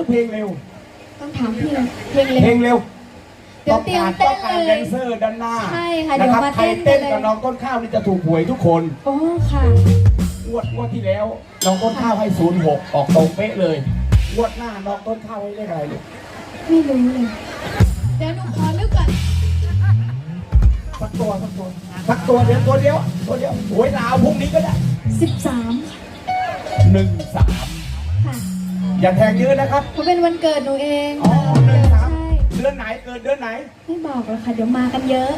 รือเพลงเร็ว ต้องถามพี่เลยเพลงเร็เพลวงเร็วเดี๋ยวเตรียมเต้นต้องการเลยแดนเซอร์ด้านหน้าใช่ค่ะนะเดี๋ยวครับมาใครเต้เต้นนกันเลย กับน้องต้นข้าวนี่จะถูกหวยทุกคนโอ้ค่ะ งวดงวดที่แล้วน้องต้นข้าวให้ศูนย์หกออกตรงเป๊ะเลยงวดหน้าน้องต้นข้าวให้เลขอะไรลูกไม่รู้เลย เดี๋ยวหนูขอนึกก่อนสักตัวสักตัวสักตัวเดียวตัวเดียวตัวเดียวหวยลาวพรุ่งนี้ก็ได้13หนึ่งสามค่ะ อย่าแทงเยอะนะครับเพราะเป็นวันเกิดหนูเองอ๋อหนึ่งสาม ใช่ เดือนไหนเกิดเดือนไหน ไม่บอกหรอกค่ะเดี๋ยวมากันเยอะ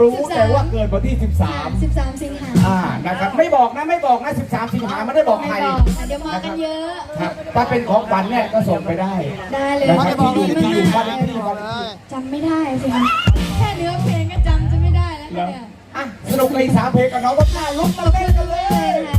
รู้แต่ว่าเกิดวันที่ 13 13 สิงหาอ่า นะครับ ไม่บอกนะ ไม่บอกนะ 13 สิงหาไม่ได้บอกใคร ไม่บอกค่ะเดี๋ยวมากันเยอะ ครับ ถ้าเป็นของขวัญเนี่ยก็ส่งไปได้ ได้เลยนะครับค่ะที่อยู่ไม่ที่อยู่บ้านได้เลขที่บ้านเลขที่ จำไม่ได้สิคะแค่เนื้อเพลงก็จำจะไม่ได้แล้วเหรอเนี่ยอะ สนุกในสามเพลงกับน้องก็น่าลุกมาเต้นกันเลยนะคะ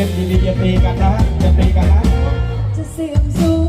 เจ็บดียกันนะอย่ากันนะจะเสื่อมสูญ